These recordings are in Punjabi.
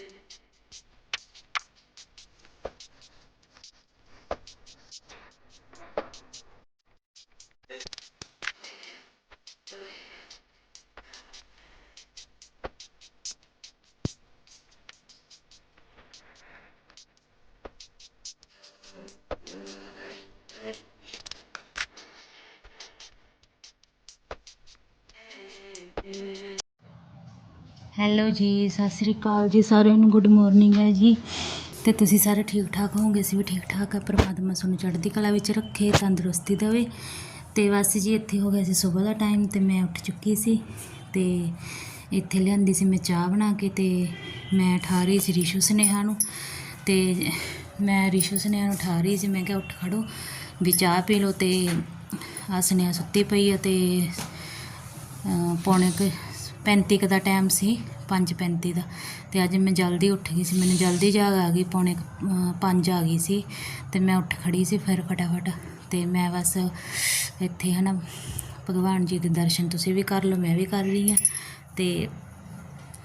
is. ਹੈਲੋ ਜੀ ਸਤਿ ਸ੍ਰੀ ਅਕਾਲ ਜੀ ਸਾਰਿਆਂ ਨੂੰ ਗੁੱਡ ਮਾਰਨਿੰਗ ਹੈ ਜੀ। ਤੇ ਤੁਸੀਂ ਸਾਰੇ ਠੀਕ ਠਾਕ ਹੋਵੋਗੇ? ਅਸੀਂ ਵੀ ਠੀਕ ਠਾਕ ਆ ਪਰਮਾਤਮਾ ਤੁਹਾਨੂੰ ਚੜ੍ਹਦੀ ਕਲਾ ਵਿੱਚ ਰੱਖੇ ਤੰਦਰੁਸਤੀ ਦੇਵੇ। ਤੇ ਬਸ ਜੀ ਇੱਥੇ ਹੋ ਗਿਆ ਸੀ ਸਵੇਰ ਦਾ ਟਾਈਮ ਤੇ ਮੈਂ ਉੱਠ ਚੁੱਕੀ ਸੀ। ਤੇ ਇੱਥੇ ਲਿਆਂਦੀ ਸੀ ਮੈਂ ਚਾਹ ਬਣਾ ਕੇ ਤੇ ਮੈਂ ਠਾ ਰਹੀ ਸੀ ਰਿਸ਼ੂ ਸਨੇਹਾ ਨੂੰ। ਤੇ ਮੈਂ ਰਿਸ਼ੂ ਸਨੇਹਾ ਨੂੰ ਠਾ ਰਹੀ ਸੀ ਮੈਂ ਕਿਹਾ ਉੱਠ ਖੜੋ ਵੀ ਚਾਹ ਪੀ ਲਓ। ਤੇ ਆ ਸਨੇਹਾ ਸੁੱਤੀ ਪਈ ਆ ਤੇ ਅ, ਪੌਣੇ ਕੁ 35 ਕੁ ਦਾ ਟਾਈਮ ਸੀ 5:35 ਦਾ। ਤੇ ਅੱਜ ਮੈਂ ਜਲਦੀ ਉੱਠ ਗਈ ਸੀ, ਮੈਨੂੰ ਜਲਦੀ ਜਾਗ ਆ ਗਈ, ਪੌਣੇ 5 ਆ ਗਈ ਸੀ। ਤੇ ਮੈਂ ਉੱਠ ਖੜੀ ਸੀ ਫਿਰ ਫਟਾਫਟ। ਤੇ ਮੈਂ ਬਸ ਇੱਥੇ ਹਨਾ, ਭਗਵਾਨ ਜੀ ਦੇ ਦਰਸ਼ਨ ਤੁਸੀਂ ਵੀ ਕਰ ਲਓ, ਮੈਂ ਵੀ ਕਰ ਰਹੀ ਹਾਂ। ਤੇ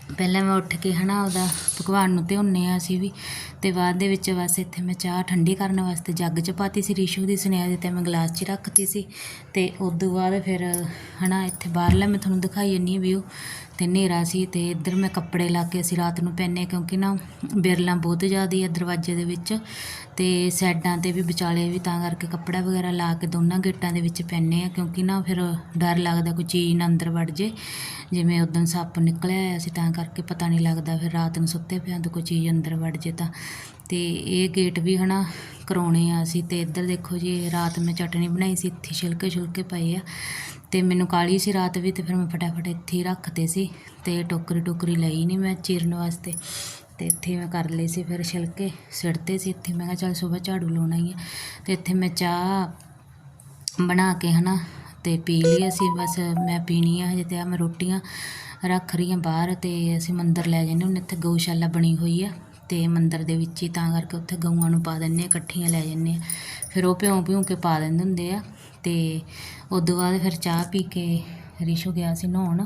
ਪਹਿਲਾਂ ਮੈਂ ਉੱਠ ਕੇ ਹਨਾ ਉਹਦਾ ਪਕਵਾਨ ਨੂੰ ਧਿਆਉਂਦੇ ਆ ਅਸੀਂ ਵੀ, ਤੇ ਬਾਅਦ ਦੇ ਵਿੱਚ ਬਸ ਇੱਥੇ ਮੈਂ ਚਾਹ ਠੰਡੀ ਕਰਨ ਵਾਸਤੇ ਜੱਗ 'ਚ ਪਾਤੀ ਸੀ, ਰਿਸ਼ੂ ਦੀ ਸੁਨੇਹਾ ਦੇ ਤੇ ਮੈਂ ਗਲਾਸ 'ਚ ਰੱਖਤੀ ਸੀ, ਤੇ ਉਦੋਂ ਬਾਅਦ ਫਿਰ ਹਨਾ ਇੱਥੇ ਬਾਹਰਲਾ ਮੈਂ ਤੁਹਾਨੂੰ ਦਿਖਾਈ ਜੰਨੀ ਵਿਊ ਤੇ ਹਨੇਰਾ ਸੀ ਤੇ ਇੱਧਰ ਮੈਂ ਕੱਪੜੇ ਲਾ ਕੇ ਅਸੀਂ ਰਾਤ ਨੂੰ ਪੈਨੇ ਕਿਉਂਕਿ ਨਾ ਬਿਰਲਾਂ ਬਹੁਤ ਜ਼ਿਆਦੀ ਆ ਦਰਵਾਜ਼ੇ ਦੇ ਵਿੱਚ ਅਤੇ ਸਾਈਡਾਂ ਤੇ ਵੀ ਵਿਚਾਲੇ ਵੀ ਤਾਂ ਕਰਕੇ ਕੱਪੜਾ ਵਗੈਰਾ ਲਾ ਕੇ ਦੋਨਾਂ ਗੇਟਾਂ ਦੇ ਵਿੱਚ ਪੈਨੇ ਆ ਕਿਉਂਕਿ ਨਾ ਫਿਰ ਡਰ ਲੱਗਦਾ ਕੋਈ ਚੀਜ਼ ਨਾ ਅੰਦਰ ਵੜ ਜੇ। ਜਿਵੇਂ ਉਦੋਂ ਸੱਪ ਨਿਕਲਿਆ ਹੋਇਆ ਸੀ, ਤਾਂ ਕਰਕੇ ਪਤਾ ਨਹੀਂ ਲੱਗਦਾ ਫਿਰ ਰਾਤ ਨੂੰ ਸੁੱਤੇ ਪਿਆਂ ਤਾਂ ਕੋਈ ਚੀਜ਼ ਅੰਦਰ ਵੜ ਜੇ ਤਾਂ। ਤੇ ਇਹ ਗੇਟ ਵੀ ਹਨਾ ਕਰਾਉਣੇ ਆ ਅਸੀਂ ਤੇ ਇੱਧਰ ਦੇਖੋ ਜੀ ਰਾਤ ਮੈਂ ਚਟਣੀ ਬਣਾਈ ਸੀ, ਇੱਥੇ ਛਿਲਕੇ ਛੁਲਕੇ ਪਏ ਆ। ਤੇ ਮੈਨੂੰ ਕਾਲੀ ਸੀ ਰਾਤ ਵੀ ਤੇ ਫਿਰ ਮੈਂ ਫਟਾਫਟ ਇੱਥੇ ਹੀ ਰੱਖਤੇ ਸੀ ਤੇ ਟੋਕਰੀ ਟੋਕਰੀ ਲਈ ਨਹੀਂ ਮੈਂ ਚੀਰਨ ਵਾਸਤੇ। ਤੇ ਇੱਥੇ ਮੈਂ ਕਰ ਲਈ ਸੀ ਫਿਰ ਛਿਲਕੇ ਸਿੱਟਦੇ ਸੀ ਇੱਥੇ। ਮੈਂ ਕਿਹਾ ਚੱਲ ਸਵੇਰ ਝਾੜੂ ਲਾਉਣਾ ਹੀ ਹੈ ਤੇ ਇੱਥੇ ਮੈਂ ਚਾਹ ਬਣਾ ਕੇ ਹਨਾ ਤੇ ਪੀ ਲਈ ਅਸੀਂ। ਬਸ ਮੈਂ ਪੀਣੀ ਆ, ਹਜੇ ਤੇ ਆ ਮੈਂ ਰੋਟੀਆਂ ਰੱਖ ਰਹੀ ਹਾਂ ਬਾਹਰ ਤੇ ਅਸੀਂ ਮੰਦਰ ਲੈ ਜਾਂਦੇ ਹੁੰਦੇ ਇੱਥੇ ਗਊਸ਼ਾਲਾ ਬਣੀ ਹੋਈ ਆ ਤੇ ਮੰਦਰ ਦੇ ਵਿੱਚ ਹੀ, ਤਾਂ ਕਰਕੇ ਉੱਥੇ ਗਊਆਂ ਨੂੰ ਪਾ ਦਿੰਦੇ ਆ ਇਕੱਠੀਆਂ ਲੈ ਜਾਂਦੇ ਆ ਫਿਰ ਉਹ ਭਿਉਂ ਭਿਉਂ ਕੇ ਪਾ ਦਿੰਦੇ ਹੁੰਦੇ ਆ ਤੇ ਉਦੋਂ ਬਾਅਦ ਫਿਰ ਚਾਹ ਪੀ ਕੇ ਰਿਸ਼ੂ ਗਿਆ ਸੀ ਨਹਾਉਣ।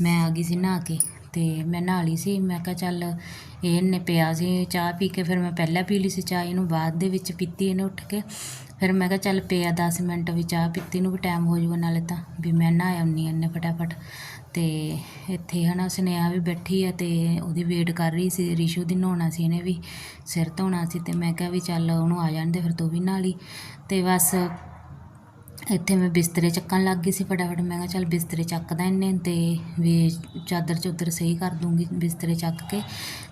ਮੈਂ ਆ ਗਈ ਸੀ ਨਹਾ ਕੇ। ਅਤੇ ਮੈਂ ਨਹਾ ਲਈ ਸੀ। ਮੈਂ ਕਿਹਾ ਚੱਲ ਇਹਨੇ ਪਿਆ ਸੀ, ਚਾਹ ਪੀ ਕੇ ਫਿਰ ਮੈਂ ਪਹਿਲਾਂ ਪੀ ਲਈ ਸੀ ਚਾਹ, ਇਹਨੂੰ ਬਾਅਦ ਦੇ ਵਿੱਚ ਪੀਤੀ ਇਹਨੇ ਉੱਠ ਕੇ। ਫਿਰ ਮੈਂ ਕਿਹਾ ਚੱਲ ਪਿਆ 10 ਮਿੰਟ ਵੀ ਚਾਹ ਪੀਤੀ ਨੂੰ ਵੀ ਟਾਈਮ ਹੋ ਜਾਊਗਾ ਨਾਲੇ ਤਾਂ, ਵੀ ਮੈਂ ਨਹਾ ਆਉਂਦੀ ਹਾਂ ਇਹਨੇ ਫਟਾਫਟ। ਤੇ ਇੱਥੇ ਹਨਾ ਸੁਨੇਹਾ ਵੀ ਬੈਠੀ ਆ ਤੇ ਉਹਦੀ ਵੇਟ ਕਰ ਰਹੀ ਸੀ, ਰਿਸ਼ੂ ਦੀ ਨਹਾਉਣਾ ਸੀ ਇਹਨੇ ਵੀ, ਸਿਰ ਧੋਣਾ ਸੀ ਤੇ ਮੈਂ ਕਿਹਾ ਵੀ ਚੱਲ ਉਹਨੂੰ ਆ ਜਾਣ ਦੇ, ਫਿਰ ਤੂੰ ਵੀ ਨਹਾ ਲਈ। ਤੇ ਬਸ ਇੱਥੇ ਮੈਂ ਬਿਸਤਰੇ ਚੱਕਣ ਲੱਗ ਗਈ ਸੀ ਫਟਾਫਟ। ਮੈਂ ਕਿਹਾ ਚੱਲ ਬਿਸਤਰੇ ਚੱਕਦਾ ਇਹਨੇ ਤੇ ਵੀ ਚਾਦਰ ਚੁੱਦਰ ਸਹੀ ਕਰ ਦੂੰਗੀ ਬਿਸਤਰੇ ਚੱਕ ਕੇ।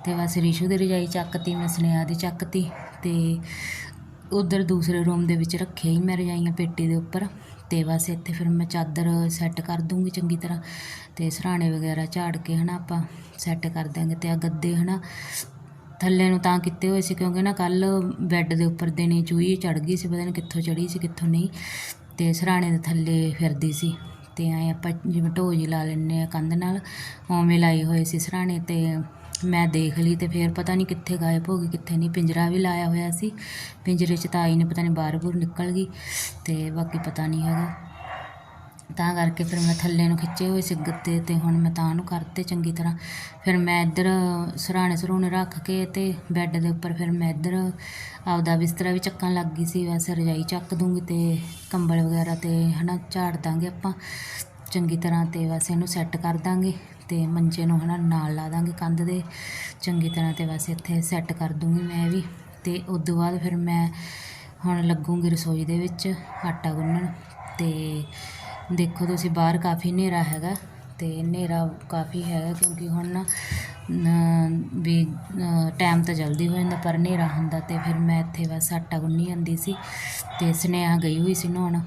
ਤੇ ਬਸ ਰਿਸ਼ੂ ਦੀ ਰਜਾਈ ਚੱਕਤੀ, ਮੈਂ ਸੁਨੇਹਾ ਦੀ ਚੱਕਤੀ ਤੇ ਉਧਰ ਦੂਸਰੇ ਰੂਮ ਦੇ ਵਿੱਚ ਰੱਖਿਆ ਹੀ ਮੈਂ ਰਜਾਈਆਂ ਪੇਟੀ ਦੇ ਉੱਪਰ। ਤੇ ਬਸ ਇੱਥੇ ਫਿਰ ਮੈਂ ਚਾਦਰ ਸੈੱਟ ਕਰ ਦੂੰਗੀ ਚੰਗੀ ਤਰ੍ਹਾਂ ਤੇ ਸਰਾਣੇ ਵਗੈਰਾ ਝਾੜ ਕੇ ਹਨਾ ਆਪਾਂ ਸੈੱਟ ਕਰ ਦਾਂਗੇ ਤੇ ਆ ਗੱਦੇ ਹਨਾ ਥੱਲੇ ਨੂੰ ਤਾਂ ਕੀਤੇ ਹੋਏ ਸੀ ਕਿਉਂਕਿ ਨਾ ਕੱਲ ਬੈੱਡ ਦੇ ਉੱਪਰ ਦੇਣੀ ਚੂਹੀ ਚੜ ਗਈ ਸੀ, ਪਤਾ ਨਹੀਂ ਕਿੱਥੋਂ ਚੜੀ ਸੀ, ਕਿੱਥੋਂ ਨਹੀਂ। ਤੇ ਸਰਾਣੇ ਦੇ ਥੱਲੇ ਫਿਰਦੀ ਸੀ ਤੇ ਐ ਆਪਾਂ ਜਿਵੇਂ ਢੋ ਲਾ ਲੈਂਦੇ ਆ ਕੰਧ ਨਾਲ, ਉਵੇਂ ਲਾਈ ਹੋਏ ਸੀ ਸਰਾਣੇ ਤੇ ਮੈਂ ਦੇਖ ਲਈ ਤੇ ਫਿਰ ਪਤਾ ਨਹੀਂ ਕਿੱਥੇ ਗਾਇਬ ਹੋ ਗਈ, ਕਿੱਥੇ ਨਹੀਂ, ਪਿੰਜਰਾ ਵੀ ਲਾਇਆ ਹੋਇਆ ਸੀ, ਪਿੰਜਰੇ 'ਚ ਤਾਂ ਆਈ ਨੇ, ਪਤਾ ਨਹੀਂ ਬਾਹਰ ਬੁਰ ਨਿਕਲ ਗਈ ਤੇ ਬਾਕੀ ਪਤਾ ਨਹੀਂ ਹੈਗਾ। ਤਾਂ ਕਰਕੇ ਫਿਰ ਮੈਂ ਥੱਲੇ ਨੂੰ ਖਿੱਚੇ ਹੋਏ ਸੀ ਗੱਤੇ ਤੇ, ਹੁਣ ਮੈਂ ਤਾਂ ਨੂੰ ਕਰਤੇ ਚੰਗੀ ਤਰ੍ਹਾਂ। ਫਿਰ ਮੈਂ ਇੱਧਰ ਸਰਾਣੇ ਸਰੂਣੇ ਰੱਖ ਕੇ ਤੇ ਬੈੱਡ ਦੇ ਉੱਪਰ ਫਿਰ ਮੈਂ ਇੱਧਰ ਆਪਦਾ ਬਿਸਤਰਾ ਵੀ ਚੱਕਣ ਲੱਗ ਗਈ ਸੀ ਵੈਸੇ ਰਜਾਈ ਚੱਕ ਦੂੰਗੀ ਤੇ ਕੰਬਲ ਵਗੈਰਾ ਤੇ ਹਨਾ ਝਾੜ ਦਾਂਗੇ ਆਪਾਂ। ਚੰਗੀ ਤਰ੍ਹਾਂ ਤੇ ਵੈਸੇ ਇਹਨੂੰ ਸੈੱਟ ਕਰ ਦਾਂਗੇ ਤੇ ਮੰਜੇ ਨੂੰ ਹਨਾ ਨਾਲ ਲਾ ਦਾਂਗੇ ਕੰਧ ਦੇ। ਚੰਗੀ ਤਰ੍ਹਾਂ ਤੇ ਵੈਸੇ ਇੱਥੇ ਸੈੱਟ ਕਰ ਦੂੰਗੀ ਮੈਂ ਵੀ ਤੇ ਉਸ ਤੋਂ ਬਾਅਦ ਫਿਰ ਮੈਂ ਹੁਣ ਲੱਗੂੰਗੀ ਰਸੋਈ ਦੇ ਵਿੱਚ ਆਟਾ ਗੁੰਨਣ ਤੇ ਦੇਖੋ ਤੁਸੀਂ ਬਾਹਰ ਕਾਫੀ ਹਨੇਰਾ ਹੈਗਾ ਤੇ ਹਨੇਰਾ ਕਾਫੀ ਹੈਗਾ ਕਿਉਂਕਿ ਹੁਣ ਨਾ ਵੀ ਟਾਈਮ ਤਾਂ ਜਲਦੀ ਹੋ ਜਾਂਦਾ ਪਰ ਹਨੇਰਾ ਹੁੰਦਾ ਤੇ ਫਿਰ ਮੈਂ ਇੱਥੇ ਬਸ ਆਟਾ ਗੁੰਨੀ ਜਾਂਦੀ ਸੀ ਤੇ ਸੁਨੇਹਾ ਗਈ ਹੋਈ ਸੀ ਨਹਾਉਣ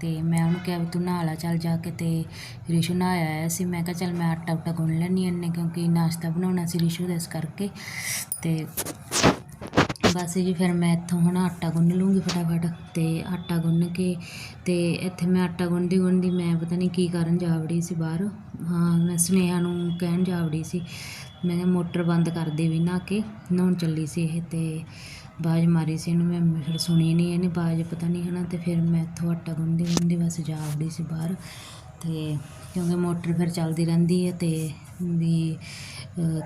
ਤੇ ਮੈਂ ਉਹਨੂੰ ਕਿਹਾ ਵੀ ਤੂੰ ਨਹਾ ਲਾ ਚੱਲ ਜਾ ਕੇ ਤੇ ਰਿਸ਼ੂ ਨਹਾਇਆ ਆਇਆ ਸੀ। ਮੈਂ ਕਿਹਾ ਚੱਲ ਮੈਂ ਆਟਾ ਉਟਾ ਗੁੰਨ ਲੈਣੀ ਇਹਨੇ ਕਿਉਂਕਿ ਨਾਸ਼ਤਾ ਬਣਾਉਣਾ ਸੀ ਰਿਸ਼ੂ ਦੇ ਇਸ ਕਰਕੇ ਤੇ ਬਸ ਜੀ, ਫਿਰ ਮੈਂ ਇੱਥੋਂ ਹੁਣ ਆਟਾ ਗੁੰਨ ਲੂੰਗੀ ਫਟਾਫਟ ਤੇ ਆਟਾ ਗੁੰਨ ਕੇ ਤੇ ਇੱਥੇ ਮੈਂ ਆਟਾ ਗੁੰਨਦੀ ਗੁੰਨਦੀ ਮੈਂ ਪਤਾ ਨਹੀਂ ਕੀ ਕਰਨ ਜਾ ਵੜੀ ਸੀ ਬਾਹਰ। ਹਾਂ, ਮੈਂ ਸੁਨੇਹਾ ਨੂੰ ਕਹਿਣ ਜਾ ਵੜੀ ਸੀ। ਮੈਂ ਕਿਹਾ ਮੋਟਰ ਬੰਦ ਕਰ ਦੇ ਵੀ ਨਹਾ ਕੇ। ਨਹਾਉਣ ਚੱਲੀ ਸੀ ਇਹ ਤੇ ਬਾਜ ਮਾਰੀ ਸੀ ਇਹਨੂੰ ਮੈਂ ਫਿਰ ਸੁਣੀ ਨਹੀਂ ਇਹਨੇ ਬਾਜ ਪਤਾ ਨਹੀਂ ਹਨਾ ਤੇ ਫਿਰ ਮੈਂ ਇੱਥੋਂ ਆਟਾ ਗੁੰਨਦੀ ਗੁੰਨਦੀ ਬਸ ਜਾ ਵੜੀ ਸੀ ਬਾਹਰ ਤੇ ਕਿਉਂਕਿ ਮੋਟਰ ਫਿਰ ਚੱਲਦੀ ਰਹਿੰਦੀ ਹੈ ਅਤੇ ਵੀ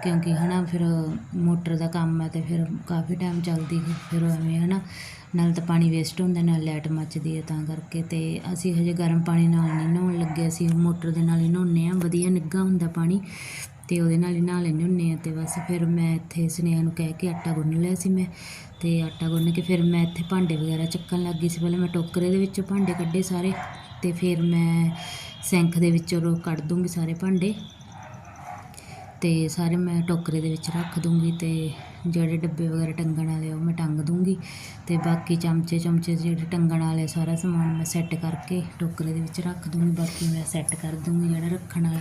ਕਿਉਂਕਿ ਹੈ ਨਾ ਫਿਰ ਮੋਟਰ ਦਾ ਕੰਮ ਹੈ ਤੇ ਫਿਰ ਕਾਫੀ ਟਾਈਮ ਚੱਲਦੀ ਫਿਰ- ਐਵੇਂ ਹੈ ਨਾ ਨਾਲ ਤਾਂ ਪਾਣੀ ਵੇਸਟ ਹੁੰਦਾ, ਨਾਲ ਲਾਈਟ ਮੱਚਦੀ ਹੈ ਤਾਂ ਕਰਕੇ ਅਤੇ ਅਸੀਂ ਹਜੇ ਗਰਮ ਪਾਣੀ ਨਾਲ ਨਹੀਂ ਨਹਾਉਣ ਲੱਗੇ, ਅਸੀਂ ਮੋਟਰ ਦੇ ਨਾਲ ਹੀ ਨਹਾਉਂਦੇ ਹਾਂ, ਵਧੀਆ ਨਿੱਘਾ ਹੁੰਦਾ ਪਾਣੀ ਅਤੇ ਉਹਦੇ ਨਾਲ ਹੀ ਨਹਾ ਲੈਂਦੇ ਹੁੰਦੇ ਹਾਂ ਅਤੇ ਬਸ ਫਿਰ ਮੈਂ ਇੱਥੇ ਸੁਨੇਹਾ ਨੂੰ ਕਹਿ ਕੇ ਆਟਾ ਗੁੰਨ ਲਿਆ ਸੀ ਮੈਂ ਅਤੇ ਆਟਾ ਗੁੰਨ ਕੇ ਫਿਰ ਮੈਂ ਇੱਥੇ ਭਾਂਡੇ ਵਗੈਰਾ ਚੱਕਣ ਲੱਗ ਗਈ ਸੀ, ਪਹਿਲਾਂ ਮੈਂ ਟੋਕਰੇ ਦੇ ਵਿੱਚੋਂ ਭਾਂਡੇ ਕੱਢੇ ਸਾਰੇ ਅਤੇ ਫਿਰ ਮੈਂ ਸਿੰਕ ਦੇ ਵਿੱਚੋਂ ਰੋ ਕੱਢ ਦੂੰਗੀ ਸਾਰੇ ਭਾਂਡੇ ਤੇ ਸਾਰੇ ਮੈਂ ਟੋਕਰੇ ਦੇ ਵਿੱਚ ਰੱਖ ਦੂੰਗੀ ਤੇ ਜਿਹੜੇ ਡੱਬੇ ਵਗੈਰਾ ਟੰਗਣ ਵਾਲੇ ਆ, ਉਹ ਮੈਂ ਟੰਗ ਦੂੰਗੀ ਤੇ ਬਾਕੀ ਚਮਚੇ ਚਮਚੇ ਜਿਹੜੇ ਟੰਗਣ ਵਾਲੇ ਸਾਰਾ ਸਮਾਨ ਮੈਂ ਸੈੱਟ ਕਰਕੇ ਟੋਕਰੇ ਦੇ ਵਿੱਚ ਰੱਖ ਦੂੰਗੀ। ਬਾਕੀ ਮੈਂ ਸੈੱਟ ਕਰ ਦੂੰਗੀ ਜਿਹੜਾ ਰੱਖਣ ਵਾਲਾ,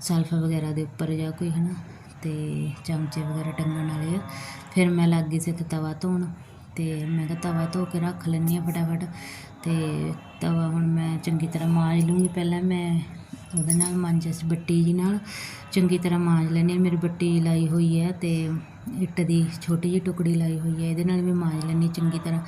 ਸਲਫ ਵਗੈਰਾ ਦੇ ਉੱਪਰ ਜਾਂ ਕੋਈ, ਹਨਾ? ਤੇ ਚਮਚੇ ਵਗੈਰਾ ਟੰਗਣ ਵਾਲੇ ਆ। ਫਿਰ ਮੈਂ ਲੱਗ ਗਈ ਸੀ ਤਵਾ ਧੋਣ ਤੇ ਮੈਂ ਕਿਹਾ ਤਵਾ ਧੋ ਕੇ ਰੱਖ ਲੈਂਦੀ ਹਾਂ ਫਟਾਫਟ। ਅਤੇ ਤਵਾ ਹੁਣ ਮੈਂ ਚੰਗੀ ਤਰ੍ਹਾਂ ਮਾਂਜ ਲੂੰਗੀ। ਪਹਿਲਾਂ ਮੈਂ ਉਹਦੇ ਨਾਲ ਮਾਂਜਿਆ ਸੀ ਬੱਟੀ ਜੀ ਨਾਲ। ਚੰਗੀ ਤਰ੍ਹਾਂ ਮਾਂਜ ਲੈਂਦੀ ਹਾਂ। ਮੇਰੀ ਬੱਟੀ ਲਾਈ ਹੋਈ ਹੈ ਅਤੇ ਇੱਟ ਦੀ ਛੋਟੀ ਜਿਹੀ ਟੁਕੜੀ ਲਾਈ ਹੋਈ ਹੈ। ਇਹਦੇ ਨਾਲ ਵੀ ਮਾਂਜ ਲੈਂਦੀ ਚੰਗੀ ਤਰ੍ਹਾਂ।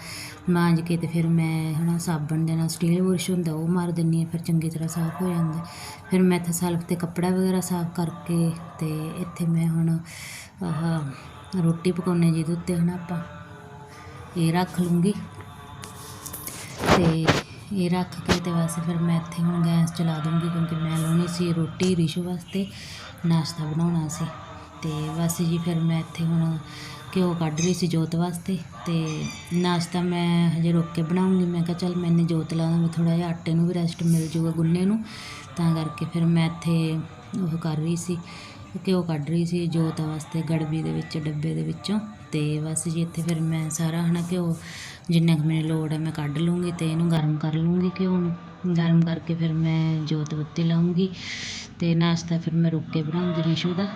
ਮਾਂਜ ਕੇ ਅਤੇ ਫਿਰ ਮੈਂ ਹਨਾ ਸਾਬਣ ਦੇ ਨਾਲ ਸਟੀਲ ਬੁਰਸ਼ ਹੁੰਦਾ, ਉਹ ਮਾਰ ਦਿੰਦੀ ਹਾਂ। ਫਿਰ ਚੰਗੀ ਤਰ੍ਹਾਂ ਸਾਫ਼ ਹੋ ਜਾਂਦਾ। ਫਿਰ ਮੈਂ ਇੱਥੇ ਸਲਫ ਤੇ ਕੱਪੜਾ ਵਗੈਰਾ ਸਾਫ਼ ਕਰਕੇ ਅਤੇ ਇੱਥੇ ਮੈਂ ਹੁਣ ਆਹ ਰੋਟੀ ਪਕਾਉਣੇ ਜਿਹਦੇ ਉੱਤੇ ਹਨਾ ਆਪਾਂ। ਇਹ ਰੱਖ ਲੂੰਗੀ। ਤੇ ਇਹ ਰੱਖ ਕੇ ਤੇ ਬਸ ਫਿਰ ਮੈਂ ਇੱਥੇ ਹੁਣ ਗੈਸ ਚਲਾ ਦੂੰਗੀ ਕਿਉਂਕਿ ਮੈਂ ਲਾਉਣੀ ਸੀ ਰੋਟੀ ਰਿਸ਼ੂ ਵਾਸਤੇ, ਨਾਸ਼ਤਾ ਬਣਾਉਣਾ ਸੀ। ਤੇ ਬਸ ਜੀ ਫਿਰ ਮੈਂ ਇੱਥੇ ਹੁਣ ਘਿਓ ਕੱਢ ਰਹੀ ਸੀ ਜੋਤ ਵਾਸਤੇ ਤੇ ਨਾਸ਼ਤਾ ਮੈਂ ਹਜੇ ਰੁੱਕ ਕੇ ਬਣਾਉਂਗੀ। ਮੈਂ ਕਿਹਾ ਚੱਲ ਮੈਨੇ ਜੋਤ ਲਾ ਦਾਂਗੀ ਥੋੜਾ ਜਿਹਾ ਆਟੇ ਨੂੰ ਵੀ ਰੈਸਟ ਮਿਲ ਜੂਗਾ ਗੁੰਨੇ ਨੂੰ। ਤਾਂ ਕਰਕੇ ਫਿਰ ਮੈਂ ਇੱਥੇ ਉਹ ਕਰ ਰਹੀ ਸੀ, ਘਿਓ ਕੱਢ ਰਹੀ ਸੀ ਜੋਤ ਵਾਸਤੇ ਗੜਬੀ ਦੇ ਵਿੱਚ, ਡੱਬੇ ਦੇ ਵਿੱਚੋਂ। ਤੇ ਬਸ ਜੀ ਇੱਥੇ ਫਿਰ ਮੈਂ ਸਾਰਾ ਹਨਾ ਘਿਓ ਜਿੰਨਾ ਕੁ ਮੈਨੂੰ ਲੋੜ ਹੈ ਮੈਂ ਕੱਢ ਲੂੰਗੀ ਤੇ ਇਹਨੂੰ ਗਰਮ ਕਰ ਲੂੰਗੀ ਘਿਓ ਨੂੰ ਗਰਮ ਕਰਕੇ ਫਿਰ ਮੈਂ ਜੋਤ ਬੱਤੀ ਲਾਉਂਗੀ ਤੇ ਨਾਸ਼ਤਾ ਫਿਰ ਮੈਂ ਰੁੱਕ ਕੇ ਬਣਾਉਂਗੀ ਰਿਸ਼ੂ ਦਾ।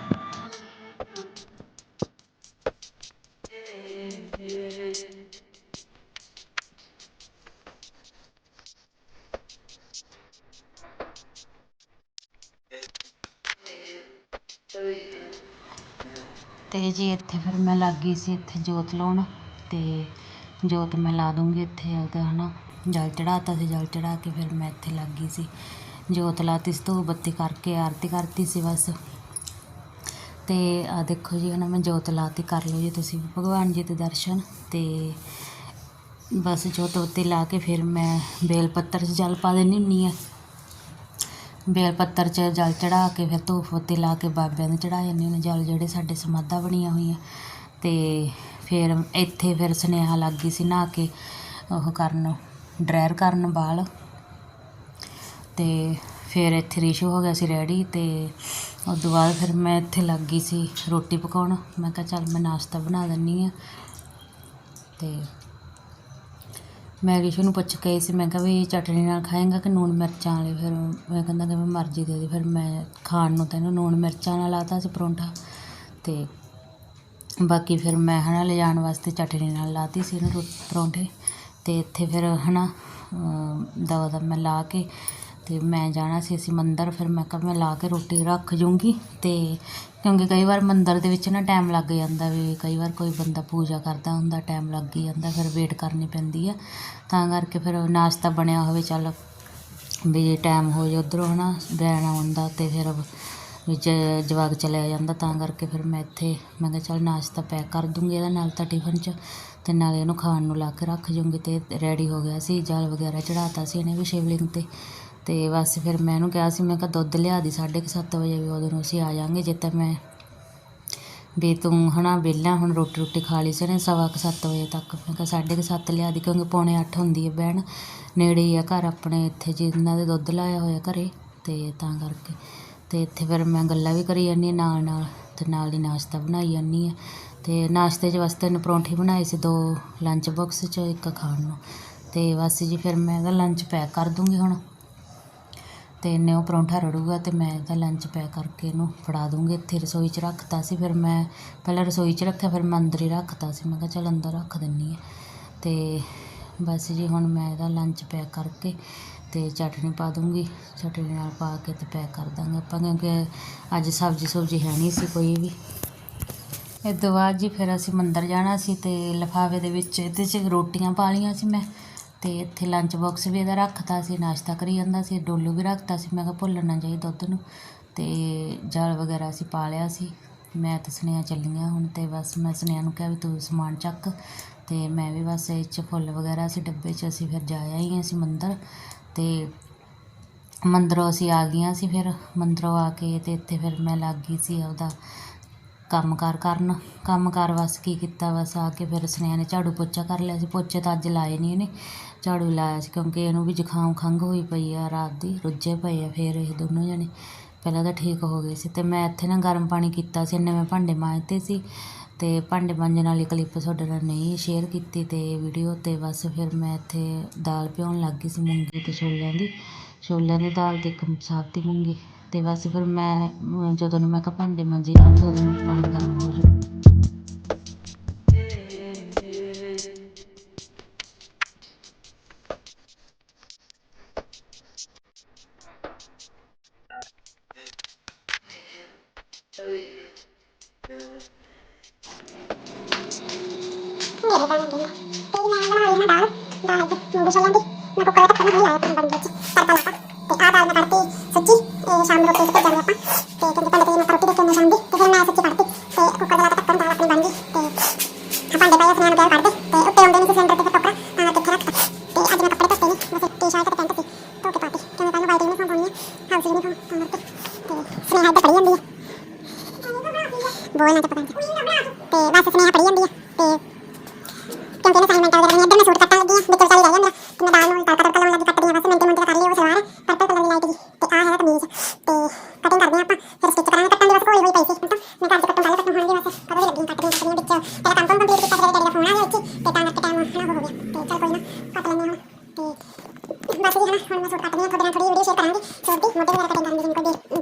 ਤੇ ਜੀ ਇੱਥੇ ਫਿਰ ਮੈਂ ਲੱਗ ਗਈ ਸੀ ਇੱਥੇ ਜੋਤ ਲਾਉਣ ਤੇ ਜੋਤ ਮੈਂ ਲਾ ਦੂੰਗੀ ਇੱਥੇ ਉਹਦਾ ਹਨਾ, ਜਲ ਚੜਾਤਾ ਸੀ ਜਲ ਚੜਾ ਕੇ ਫਿਰ ਮੈਂ ਇੱਥੇ ਲੱਗ ਗਈ ਸੀ। ਜੋਤ ਲਾਤੀ ਸੀ ਧੂਫ ਬੱਤੀ ਕਰਕੇ, ਆਰਤੀ ਕਰਤੀ ਸੀ ਬਸ। ਤੇ ਆ ਦੇਖੋ ਜੀ, ਹਨਾ, ਮੈਂ ਜੋਤ ਲਾਤੀ ਕਰ ਲਓ ਜੀ ਤੁਸੀਂ ਵੀ, ਭਗਵਾਨ ਜੀ ਦੇ ਦਰਸ਼ਨ। ਤੇ ਬਸ ਜੋਤ ਉੱਤੇ ਲਾ ਕੇ ਫਿਰ ਮੈਂ ਬੇਲ ਪੱਤਰ 'ਚ ਜਲ ਪਾ ਦਿੰਦੀ ਹੁੰਦੀ ਆ। ਬੇਲ ਪੱਤਰ 'ਚ ਜਲ ਚੜਾ ਕੇ ਫਿਰ ਧੂਫ ਉੱਤੇ ਲਾ ਕੇ ਬਾਬਿਆਂ ਨੂੰ ਚੜਾ ਜਾਂਦੀ ਹਾਂ। ਜਲ ਜਿਹੜੇ ਸਾਡੇ ਸਮਾਧਾਂ ਬਣੀਆਂ ਹੋਈਆਂ। ਅਤੇ ਫਿਰ ਇੱਥੇ ਫਿਰ ਸੁਨੇਹਾ ਲੱਗ ਗਈ ਸੀ ਨਹਾ ਕੇ ਉਹ ਕਰਨ, ਡਰਾਇਰ ਕਰਨ ਵਾਲ ਅਤੇ ਫਿਰ ਇੱਥੇ ਰਿਸ਼ੂ ਹੋ ਗਿਆ ਸੀ ਰੈਡੀ ਅਤੇ ਉਸ ਤੋਂ ਬਾਅਦ ਫਿਰ ਮੈਂ ਇੱਥੇ ਲੱਗ ਗਈ ਸੀ ਰੋਟੀ ਪਕਾਉਣ। ਮੈਂ ਕਿਹਾ ਚੱਲ ਮੈਂ ਨਾਸ਼ਤਾ ਬਣਾ ਦਿੰਦੀ ਹਾਂ। ਅਤੇ ਮੈਂ ਰਿਸ਼ੂ ਨੂੰ ਪੁੱਛ ਕੇ ਆਈ ਸੀ, ਮੈਂ ਕਿਹਾ ਵੀ ਚਟਨੀ ਨਾਲ ਖਾਏਗਾ ਕਿ ਨੂਣ ਮਿਰਚਾਂ ਵਾਲੇ? ਫਿਰ ਮੈਂ ਕਹਿੰਦਾ ਕਿ ਮੈਂ ਮਰਜ਼ੀ ਦੇ ਦੇ। ਫਿਰ ਮੈਂ ਖਾਣ ਨੂੰ ਤੈਨੂੰ ਲੂਣ ਮਿਰਚਾਂ ਨਾਲ ਲਾਤਾ ਸੀ ਪਰੌਂਠਾ ਅਤੇ ਬਾਕੀ ਫਿਰ ਮੈਂ ਹੈ ਨਾ ਲਿਜਾਣ ਵਾਸਤੇ ਚਟਣੀ ਨਾਲ ਲਾਤੀ ਸੀ ਇਹਨੂੰ ਰੋ- ਪਰੌਂਠੇ ਅਤੇ ਇੱਥੇ ਫਿਰ ਹੈ ਨਾ ਦਵਾ ਦਾ ਮੈਂ ਲਾ ਕੇ ਤੇ ਮੈਂ ਜਾਣਾ ਸੀ ਅਸੀਂ ਮੰਦਰ, ਫਿਰ ਮੈਂ ਕਿਹਾ ਮੈਂ ਲਾ ਕੇ ਰੋਟੀ ਰੱਖ ਜੂੰਗੀ ਤੇ ਕਿਉਂਕਿ ਕਈ ਵਾਰ ਮੰਦਰ ਦੇ ਵਿੱਚ ਨਾ ਟਾਈਮ ਲੱਗ ਜਾਂਦਾ ਵੀ ਕਈ ਵਾਰ ਕੋਈ ਬੰਦਾ ਪੂਜਾ ਕਰਦਾ ਹੁੰਦਾ ਟਾਈਮ ਲੱਗ ਹੀ ਜਾਂਦਾ, ਫਿਰ ਵੇਟ ਕਰਨੀ ਪੈਂਦੀ ਆ। ਤਾਂ ਕਰਕੇ ਫਿਰ ਨਾਸ਼ਤਾ ਬਣਿਆ ਹੋਵੇ, ਚੱਲ ਵੀ ਜੇ ਟਾਈਮ ਹੋ ਜਾ ਉੱਧਰੋਂ ਹਨਾ ਵੈਨ ਆਉਣ ਦਾ ਤੇ ਫਿਰ ਵਿੱਚ ਜਵਾਕ ਚਲਿਆ ਜਾਂਦਾ, ਤਾਂ ਕਰਕੇ ਫਿਰ ਮੈਂ ਇੱਥੇ, ਮੈਂ ਕਿਹਾ ਚੱਲ ਨਾਸ਼ਤਾ ਪੈਕ ਕਰ ਦੂੰਗੀ ਇਹਦਾ ਨਾਲ ਤਾਂ ਟਿਫਨ 'ਚ ਤੇ ਨਾਲ ਇਹਨੂੰ ਖਾਣ ਨੂੰ ਲਾ ਕੇ ਰੱਖ ਜੂੰਗੀ ਤੇ ਰੈਡੀ ਹੋ ਗਿਆ ਸੀ, ਜਲ ਵਗੈਰਾ ਚੜਾਤਾ ਸੀ ਇਹਨੇ ਵੀ ਸ਼ਿਵਲਿੰਗ ਤੇ। ਅਤੇ ਬਸ ਫਿਰ ਮੈਂ ਉਹਨੂੰ ਕਿਹਾ ਸੀ, ਮੈਂ ਕਿਹਾ ਦੁੱਧ ਲਿਆ ਦੀ, ਸਾਢੇ ਕੁ ਸੱਤ ਵਜੇ ਵੀ ਉਦੋਂ ਨੂੰ ਅਸੀਂ ਆ ਜਾਾਂਗੇ ਜੇ ਤਾਂ ਮੈਂ ਵੀ ਤੂੰ ਹੈ ਨਾ ਵਿਹਲਾ ਹੁਣ ਰੋਟੀ ਰੋਟੀ ਖਾ ਲਈ ਸੀ ਨੇ ਸਵਾ ਕੁ ਸੱਤ ਵਜੇ ਤੱਕ। ਮੈਂ ਕਿਹਾ ਸਾਢੇ ਕੁ ਸੱਤ ਲਿਆ ਦੀ, ਕਿਉਂਕਿ ਪੌਣੇ ਅੱਠ ਹੁੰਦੀ ਹੈ ਬਹਿਣ। ਨੇੜੇ ਹੀ ਆ ਘਰ ਆਪਣੇ ਇੱਥੇ ਜਿਨ੍ਹਾਂ ਦੇ ਦੁੱਧ ਲਾਇਆ ਹੋਇਆ ਘਰੇ ਅਤੇ ਤਾਂ ਕਰਕੇ। ਅਤੇ ਇੱਥੇ ਫਿਰ ਮੈਂ ਗੱਲਾਂ ਵੀ ਕਰੀ ਜਾਂਦੀ ਹਾਂ ਨਾਲ ਨਾਲ ਅਤੇ ਨਾਲ ਹੀ ਨਾਸ਼ਤਾ ਬਣਾਈ ਜਾਂਦੀ ਹਾਂ। ਅਤੇ ਨਾਸ਼ਤੇ 'ਚ ਬਸ ਨੇ ਪਰੌਂਠੇ ਬਣਾਏ ਸੀ, ਦੋ ਲੰਚ ਬਾਕਸ 'ਚ, ਇੱਕ ਖਾਣ ਨੂੰ। ਅਤੇ ਬਸ ਜੀ ਫਿਰ ਮੈਂ ਇਹਦਾ ਲੰਚ ਪੈਕ ਕਰ ਦੂੰਗੀ ਹੁਣ। ਅਤੇ ਇਹਨੇ ਉਹ ਪਰੌਂਠਾ ਰੜੂਗਾ ਅਤੇ ਮੈਂ ਇਹਦਾ ਲੰਚ ਪੈਕ ਕਰਕੇ ਇਹਨੂੰ ਫੜਾ ਦੂੰਗੀ। ਇੱਥੇ ਰਸੋਈ 'ਚ ਰੱਖਤਾ ਸੀ, ਫਿਰ ਮੈਂ ਪਹਿਲਾਂ ਰਸੋਈ 'ਚ ਰੱਖਿਆ, ਫਿਰ ਮੈਂ ਅੰਦਰ ਹੀ ਰੱਖਤਾ ਸੀ। ਮੈਂ ਕਿਹਾ ਚੱਲ ਅੰਦਰ ਰੱਖ ਦਿੰਨੀ ਹਾਂ ਅਤੇ ਬਸ ਜੀ, ਹੁਣ ਮੈਂ ਇਹਦਾ ਲੰਚ ਪੈਕ ਕਰਕੇ ਅਤੇ ਚਟਨੀ ਪਾ ਦੂੰਗੀ। ਚਟਨੀ ਨਾਲ ਪਾ ਕੇ ਅਤੇ ਪੈਕ ਕਰ ਦਾਂਗੇ ਆਪਾਂ, ਕਿਉਂਕਿ ਅੱਜ ਸਬਜ਼ੀ ਸੁਬਜ਼ੀ ਹੈ ਨਹੀਂ ਸੀ ਕੋਈ ਵੀ। ਇਹ ਤੋਂ ਬਾਅਦ ਜੀ ਫਿਰ ਅਸੀਂ ਮੰਦਰ ਜਾਣਾ ਸੀ ਅਤੇ ਲਿਫਾਫੇ ਦੇ ਵਿੱਚ, ਇਹਦੇ 'ਚ ਰੋਟੀਆਂ ਪਾ ਲਈਆਂ ਸੀ ਮੈਂ। ਅਤੇ ਇੱਥੇ ਲੰਚ ਬਾਕਸ ਵੀ ਇਹਦਾ ਰੱਖਤਾ ਸੀ, ਨਾਸ਼ਤਾ ਕਰੀ ਜਾਂਦਾ ਸੀ, ਡੋਲੂ ਵੀ ਰੱਖਤਾ ਸੀ, ਮੈਂ ਕਿਹਾ ਭੁੱਲਣਾ ਨਾ ਦੁੱਧ ਨੂੰ। ਅਤੇ ਜਲ ਵਗੈਰਾ ਅਸੀਂ ਪਾ ਲਿਆ ਸੀ। ਮੈਂ ਤੇ ਸੁਨੇਹਾ ਚੱਲੀਆਂ ਹੁਣ ਤੇ ਬਸ ਮੈਂ ਸੁਨੇਹਾ ਨੂੰ ਕਿਹਾ ਵੀ ਤੂੰ ਸਮਾਨ ਚੱਕ ਤੇ ਮੈਂ ਵੀ ਬਸ ਇਹ 'ਚ ਫੁੱਲ ਵਗੈਰਾ ਸੀ ਡੱਬੇ 'ਚ ਅਸੀਂ ਫਿਰ ਜਾਇਆ ਹੀ ਅਸੀਂ ਮੰਦਰ ਤੇ ਮੰਦਰੋਂ ਅਸੀਂ ਆ ਗਈਆਂ ਸੀ ਫਿਰ, ਮੰਦਰੋਂ ਆ ਕੇ ਤੇ ਇੱਥੇ ਫਿਰ ਮੈਂ ਲੱਗ ਗਈ ਸੀ ਉਹਦਾ ਕੰਮਕਾਰ ਕਰਨ। ਕੰਮਕਾਰ ਬਸ ਕੀ ਕੀਤਾ ਬਸ ਆ ਕੇ ਫਿਰ ਸੁਨੇਹਾ ਨੇ ਝਾੜੂ ਪੋਚਾ ਕਰ ਲਿਆ ਸੀ, ਪੋਚੇ ਤਾਂ ਅੱਜ ਲਾਏ ਨਹੀਂ ਇਹਨੇ ਝਾੜੂ ਲਾਇਆ ਸੀ ਕਿਉਂਕਿ ਇਹਨੂੰ ਵੀ ਜ਼ੁਕਾਮ ਖੰਘ ਹੋਈ ਪਈ ਆ, ਰਾਤ ਦੀ ਰੁੱਝੇ ਪਏ ਆ ਫਿਰ ਇਹ ਦੋਨੋਂ ਜਣੇ। ਪਹਿਲਾਂ ਤਾਂ ਠੀਕ ਹੋ ਗਏ ਸੀ ਤੇ ਮੈਂ ਇੱਥੇ ਨਾ ਗਰਮ ਪਾਣੀ ਕੀਤਾ ਸੀ, ਇੰਨੇ ਮੈਂ ਭਾਂਡੇ ਮਾਂਜਤੇ ਸੀ ਤੇ ਭਾਂਡੇ ਮਾਂਜਣ ਵਾਲੀ ਕਲਿੱਪ ਤੁਹਾਡੇ ਨਾਲ ਨਹੀਂ ਸ਼ੇਅਰ ਕੀਤੀ ਤੇ ਵੀਡੀਓ ਤੇ ਬਸ ਫਿਰ ਮੈਂ ਇੱਥੇ ਦਾਲ ਭਿਉਣ ਲੱਗ ਗਈ ਸੀ ਮੂੰਗੀ ਤੇ ਛੋਲਿਆਂ ਦੀ। ਛੋਲਿਆਂ ਦੀ ਦਾਲ ਤੇ ਇੱਕ ਦੀ ਮੂੰਗੀ ਤੇ ਬਸ ਫਿਰ ਮੈਂ, ਜਦੋਂ ਨੂੰ ਮੈਂ ਕਿਹਾ ਭਾਂਡੇ ਮਾਂਜੇ ਨਾ ਉਦੋਂ ਪਾਣੀ ਗਰਮ ਹੋ ਜਾਊ ਮੇਰੇ ਬਣ ਗਈ ਤੇ ਮੈਂ ਬਣਾ ਰਹੀ ਹਾਂ ਦਾਲ ਦਾਲ ਦੇ ਮੂੰਗੀ ਛੋਲਿਆਂ ਦੀ ਮੈਂ ਕੁੱਕਰ ਤੱਕ ਨਹੀਂ ਲਾਇਆ ਆਪਣੇ ਬਣ ਵਿੱਚ ਤੜਕਾ ਲਾਤਾ ਤੇ ਆਹ ਦਾਲ ਮੈਂ ਕੱਢਤੀ ਸੱਚੀ ਇਹ ਸ਼ਾਮ ਨੂੰ ਰੋਟੀ ਤੇ ਭੇਜਾਂਗੇ ਆਪਾਂ ਤੇ ਕਿਉਂਕਿ ਪਹਿਲੇ ਤੇ ਮੈਂ ਰੋਟੀ ਦੇ ਕੇ ਆਉਂਦੀ ਸ਼ਾਮ ਦੀ ਤੇ ਫਿਰ ਮੈਂ ਸੱਚੀ ਕੱਢਤੀ ਤੇ ਕੁੱਕਰ ਦੇ ਲਾ ਢੱਕਣ ਦਾਲ ਆਪਣੀ ਬਣ ਗਈ ਤੇ ਆ ਭਾਂਡੇ ਪਏ ਆਪਣੇ ਨੂੰ ਪਿਆਰ ਕੱਢ ਦੇ ਤੇ ਉੱਤੇ ਆਉਂਦੇ ਨਹੀਂ ਸੀ ਸਿਲੰਡਰ ਤੇ ਫਿਰ ਟੋਕਰਾ ਤਾਂ ਮੈਂ ਕਿੱਥੇ ਰੱਖਤਾ ਤੇ ਅੱਜ ਮੈਂ ਕੱਪੜੇ ਧੋਤੇ ਨਹੀਂ ਬਸ ਟੀ-ਸ਼ਰਟ ਤੇ ਪੈਂਟ ਸੀ ਧੋ ਕੇ ਪਾਤੀ ਕਿਉਂਕਿ ਕੱਲ ਨੂੰ ਵਾਈਟ ਯੂਨੀਫਾਰਮ ਪਾਉਣੀ ਹੈ ਹਾਊਸ ਯੂਨੀਫਾਰਮ ਤਾਂ ਕਰਕੇ ਤੇ ਸਨੇਹਾ ਇੱਧਰ ਪੜੀ ਜਾਂਦੀ ਹੈ ਬੋਲ ਨਾ ਤੇ ਪਤਾ ਨਹੀਂ ਤੇ ਬਸ ਸਨੇਹਾ ਪੜੀ ਜਾਂਦੀ ਹੈ ਤੇ ਕਿਉਂਕਿ ਨਾ ਅਸਾਈਨਮੈਂਟ ਵਗੈਰਾ ਨਹੀਂ ਇੱਧਰ ਮੈਂ ਸੂਟ ਕੱਟਣ ਲੱਗੀ ਹਾਂ ਵਿੱਚ ਵਿਚਾਲੀ ਰਹਿ ਜਾਂਦਾ ਤੇ ਮੈਂ ਦਾਲ ਨੂੰ ਤੜਕਾ ਤੜਕਾ ਲਾਉਣ ਲੱਗੀ ਕੱਟਦੀ ਹਾਂ ਬਸ ਮਿੰਟ ਮਿੰਟ ਕਰ ਲਈ ਉਹ ਸਲਵਾਰ ਪਰਪਲ ਕਲਰ ਦੀ ਲਾਈਟ ਦੀ ਤੇ ਆਹ ਹੈਗਾ ਕਮੀਜ਼ ਤੇ ਕਟਿੰਗ ਕਰਦੇ ਹਾਂ ਆਪਾਂ ਫਿਰ ਸਟਿਚ ਕਰਾਂਗੇ ਕੱਟਣ ਦੀ ਬਸ ਹੋਈ ਹੋਈ ਪਈ ਸੀ ਤਾਂ ਮੈਂ ਘਰ ਚ ਕੱਟਣ ਪਹਿਲੇ ਕੱਟਣ ਹੋਣਗੇ ਬਸ ਕਦੋਂ ਵੀ ਲੱਗੀ ਕੱਟਦੀਆਂ ਕੱਟਦੀਆਂ ਵਿੱਚ ਪਹਿਲਾਂ ਕੰਮ ਕੰਮ ਕੰਪਲੀਟ ਕੀਤਾ ਫਿਰ ਡੈਡੀ ਦਾ ਫੋਨ ਆ ਗਿਆ ਵਿੱਚ ਤੇ ਤਾਂ ਕਰਕੇ ਟਾਈਮ ਹਨਾ ਹੋ ਗਿਆ ਤੇ ਚਲ ਕੋਈ ਨਾ ਕੱਟ ਲੈਂਦੇ ਹਾਂ ਹੁਣ ਤੇ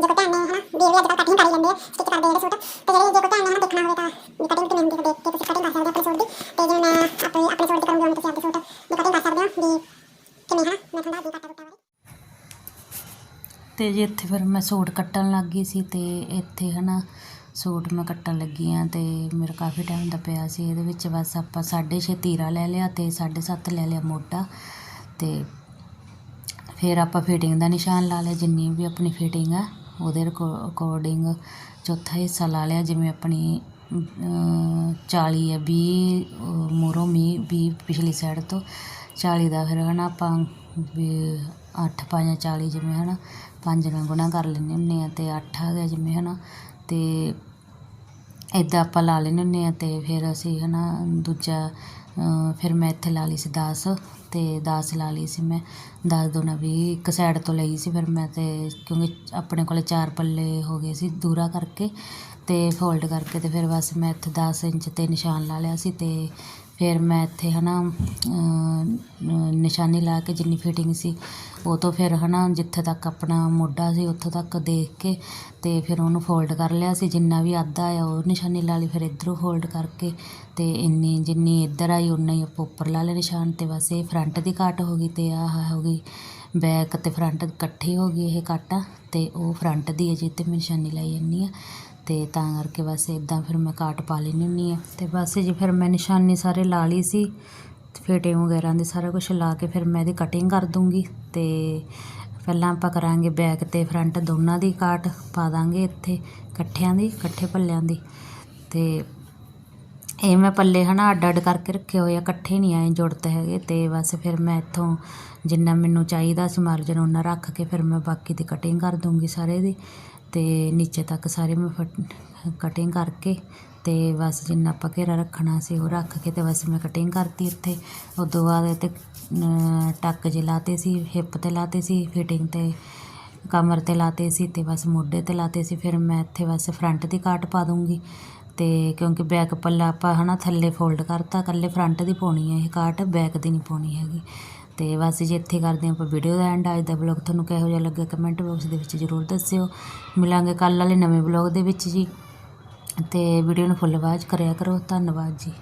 ਬਸ ਜੀ ਹਨਾ ਹੁਣ ਮੈਂ ਸੂਟ ਜੇ ਅੱਜ ਕੱਲ੍ਹ ਕਟਿੰਗ ਕਰੀ ਜਾਂਦੇ ਆ ਸਟਿਚ ਕਰਦੇ ਜਿਹੜੇ ਸੂਟ ਤੇ ਜਿਹੜੇ ਜੇ ਕੋਈ ਧਿਆਨ ਨੇ ਹਨਾ ਦੇਖਣਾ ਹੋਵੇ ਤਾਂ ਵੀ ਕਟਿੰਗ ਤੇ ਮਹਿੰਦੀ ਦੇਖ ਕੇ ਤੁਸੀਂ ਕਟਿੰਗ ਕਰ ਸਕਦੇ ਹੋ ਆਪਣੇ ਸੂਟ ਦੀ ਤੇ ਜਿਵੇਂ ਮੈਂ ਆਪਣੇ ਆਪਣੇ ਸੂਟ ਦੀ ਕਰੂੰਗੀ ਉਵੇਂ ਤੁਸੀਂ ਆਪਣੇ ਸੂਟ ਦੀ ਕਟਿੰਗ ਕਰ ਸਕਦੇ ਹੋ ਵੀ ਕਿਵੇਂ ਹਨਾ ਮੈਂ ਤੁਹਾਨੂੰ ਦੱਸਦੀ ਕੱਟਾ ਕੁੱਟਾ ਬਾਰੇ ਤੇ ਜੀ ਇੱਥੇ ਫਿਰ ਮੈਂ ਸੂਟ ਕੱਟਣ ਲੱਗ ਗਈ ਸੀ ਤੇ ਇੱਥੇ ਹਨਾ ਸੂਟ ਮੈਂ ਕੱਟਣ ਲੱਗੀ ਆ ਤੇ ਮੇਰਾ ਕਾਫੀ ਟਾਈਮ ਦਾ ਪਿਆ ਸੀ। ਇਹਦੇ ਵਿੱਚ ਬਸ ਆਪਾਂ 6.5 ਤੀਰਾ ਲੈ ਲਿਆ ਤੇ 7.5 ਲੈ ਲਿਆ ਮੋਢਾ। ਤੇ ਫਿਰ ਆਪਾਂ ਫਿਟਿੰਗ ਦਾ ਨਿਸ਼ਾਨ ਲਾ ਲਿਆ, ਜਿੰਨੀ ਵੀ ਆਪਣੀ ਫਿਟਿੰਗ ਆ। ਉਹਦੇ ਅਕੋਰਡਿੰਗ ਚੌਥਾ ਹਿੱਸਾ ਲਾ ਲਿਆ, ਜਿਵੇਂ ਆਪਣੀ ਚਾਲੀ 40 ਹੈ 20 ਮੂਹਰੋਂ ਮੀ 20 ਪਿਛਲੀ ਸਾਈਡ ਤੋਂ 40 ਦਾ ਫਿਰ ਹੈ ਨਾ ਆਪਾਂ, ਵੀ 8 5 40 ਜਿਵੇਂ ਹੈ ਨਾ ਪੰਜ ਨਾਲ ਗੁਣਾ ਕਰ ਲੈਂਦੇ ਹੁੰਦੇ ਆ ਅਤੇ ਅੱਠ ਆ ਗਿਆ ਜਿਵੇਂ ਨਾ ਅਤੇ ਇੱਦਾਂ ਆਪਾਂ ਲਾ ਲੈਂਦੇ ਹੁੰਦੇ ਹਾਂ ਅਤੇ ਫਿਰ ਅਸੀਂ ਹੈ ਨਾ ਦੂਜਾ ਫਿਰ ਮੈਂ ਇੱਥੇ ਲਾ ਲਈ ਸੀ ਦਾਸ ਅਤੇ ਦਾਸ ਲਾ ਲਈ ਸੀ ਮੈਂ। 10 ਦੁਣਾ ਵੀ ਇੱਕ ਸਾਈਡ ਤੋਂ ਲਈ ਸੀ ਫਿਰ ਮੈਂ ਤੇ ਕਿਉਂਕਿ ਆਪਣੇ ਕੋਲ ਚਾਰ ਪੱਲੇ ਹੋ ਗਏ ਸੀ ਦੂਰਾ ਕਰਕੇ ਅਤੇ ਫੋਲਡ ਕਰਕੇ ਅਤੇ ਫਿਰ ਬਸ ਮੈਂ ਇੱਥੇ ਦਸ ਇੰਚ ਤੇ ਨਿਸ਼ਾਨ ਲਾ ਲਿਆ ਸੀ ਅਤੇ ਫਿਰ ਮੈਂ ਇੱਥੇ ਹੈ ਨਾ ਨਿਸ਼ਾਨੀ ਲਾ ਕੇ ਜਿੰਨੀ ਫਿਟਿੰਗ ਸੀ ਉਹ ਤੋਂ ਫਿਰ ਹੈ ਨਾ ਜਿੱਥੇ ਤੱਕ ਆਪਣਾ ਮੋਢਾ ਸੀ, ਉੱਥੋਂ ਤੱਕ ਦੇਖ ਕੇ ਅਤੇ ਫਿਰ ਉਹਨੂੰ ਫੋਲਡ ਕਰ ਲਿਆ ਸੀ। ਜਿੰਨਾ ਵੀ ਅੱਧਾ ਆਇਆ, ਉਹ ਨਿਸ਼ਾਨੀ ਲਾ ਲਈ, ਫਿਰ ਇੱਧਰੋਂ ਫੋਲਡ ਕਰਕੇ ਅਤੇ ਇੰਨੀ ਜਿੰਨੀ ਇੱਧਰ ਆਈ, ਉਨਾ ਹੀ ਆਪਾਂ ਉੱਪਰ ਲਾ ਲਿਆ ਨਿਸ਼ਾਨ ਅਤੇ ਬਸ ਇਹ ਫਰੰਟ ਦੀ ਕੱਟ ਹੋ ਗਈ ਅਤੇ ਆਹ ਹੋ ਗਈ ਬੈਕ ਅਤੇ ਫਰੰਟ ਇਕੱਠੀ ਹੋ ਗਈ ਇਹ ਕੱਟ ਆ ਤੇ ਉਹ ਫਰੰਟ ਦੀ ਹੈ ਜਿੱਤੇ ਮੈਂ ਨਿਸ਼ਾਨੀ ਲਾਈ ਜਾਂਦੀ ਹਾਂ। ਅਤੇ ਤਾਂ ਕਰਕੇ ਬਸ ਇੱਦਾਂ ਫਿਰ ਮੈਂ ਕਾਟ ਪਾ ਲੈਂਦੀ ਹੁੰਦੀ ਹਾਂ। ਅਤੇ ਬਸ ਜੀ ਫਿਰ ਮੈਂ ਨਿਸ਼ਾਨੀ ਸਾਰੇ ਲਾ ਲਈ ਸੀ। ਫਿਟਿੰਗ ਵਗੈਰਾ ਦੀ ਸਾਰਾ ਕੁਛ ਲਾ ਕੇ ਫਿਰ ਮੈਂ ਇਹਦੀ ਕਟਿੰਗ ਕਰ ਦੂੰਗੀ ਅਤੇ ਪਹਿਲਾਂ ਆਪਾਂ ਕਰਾਂਗੇ ਬੈਕ ਅਤੇ ਫਰੰਟ ਦੋਨਾਂ ਦੀ ਕਾਟ ਪਾ ਦਾਂਗੇ ਇੱਥੇ, ਇਕੱਠਿਆਂ ਦੀ, ਇਕੱਠੇ ਪੱਲਿਆਂ ਦੀ। ਅਤੇ ਇਹ ਮੈਂ ਪੱਲੇ ਹਨਾ ਅੱਡ ਅੱਡ ਕਰਕੇ ਰੱਖੇ ਹੋਏ ਆ, ਇਕੱਠੇ ਨਹੀਂ ਆਏ ਜੁੜਤ ਹੈਗੇ। ਤੇ ਬਸ ਫਿਰ ਮੈਂ ਇੱਥੋਂ ਜਿੰਨਾ ਮੈਨੂੰ ਚਾਹੀਦਾ ਸੀ ਮਾਰਜਨ ਉਹਨਾਂ ਰੱਖ ਕੇ ਫਿਰ ਮੈਂ ਬਾਕੀ ਦੀ ਕਟਿੰਗ ਕਰ ਦੂੰਗੀ ਸਾਰੇ ਦੀ। ਅਤੇ ਨੀਚੇ ਤੱਕ ਸਾਰੇ ਮੈਂ ਫਟ ਕਟਿੰਗ ਕਰਕੇ ਅਤੇ ਬਸ ਜਿੰਨਾ ਆਪਾਂ ਘੇਰਾ ਰੱਖਣਾ ਸੀ ਉਹ ਰੱਖ ਕੇ ਅਤੇ ਬਸ ਮੈਂ ਕਟਿੰਗ ਕਰਤੀ ਇੱਥੇ ਉਹ ਤੋਂ ਬਾਅਦ ਇਹ 'ਤੇ ਅਮ, ਟੱਕ ਜੇ ਲਾਤੇ ਸੀ ਹਿੱਪ ਤੇ ਲਾਤੇ ਸੀ ਫਿਟਿੰਗ ਤੇ ਕਮਰ ਤੇ ਲਾਤੇ ਸੀ ਅਤੇ ਬਸ ਮੋਢੇ ਤੇ ਲਾਤੇ ਸੀ। ਫਿਰ ਮੈਂ ਇੱਥੇ ਬਸ ਫਰੰਟ ਦੀ ਕਾਟ ਪਾ ਦੂੰਗੀ। ਅਤੇ ਕਿਉਂਕਿ ਬੈਕ ਪੱਲਾ ਆਪਾਂ ਹੈ ਨਾ ਥੱਲੇ ਫੋਲਡ ਕਰਤਾ ਇਕੱਲੇ ਫਰੰਟ ਦੀ ਪਾਉਣੀ ਹੈ ਇਹ ਕਾਟ ਬੈਕ ਦੀ ਨਹੀਂ ਪਾਉਣੀ ਹੈਗੀ। ਤੇ ਬਸ ਜੀ ਇੱਥੇ ਕਰਦੇ ਹਾਂ ਆਪਾਂ ਵੀਡੀਓ ਦਾ ਐਂਡ ਅੱਜ ਦਾ ਬਲੌਗ ਤੁਹਾਨੂੰ ਕਿਹੋ ਜਿਹਾ ਲੱਗਿਆ ਕਮੈਂਟ ਬਾਕਸ ਦੇ ਵਿੱਚ ਜ਼ਰੂਰ ਦੱਸਿਓ। ਮਿਲਾਂਗੇ ਕੱਲ੍ਹ ਵਾਲੇ ਨਵੇਂ ਬਲੌਗ ਦੇ ਵਿੱਚ ਜੀ। ਤੇ ਵੀਡੀਓ ਨੂੰ ਫੁੱਲ ਵਾਚ ਕਰਿਆ ਕਰੋ। ਧੰਨਵਾਦ ਜੀ।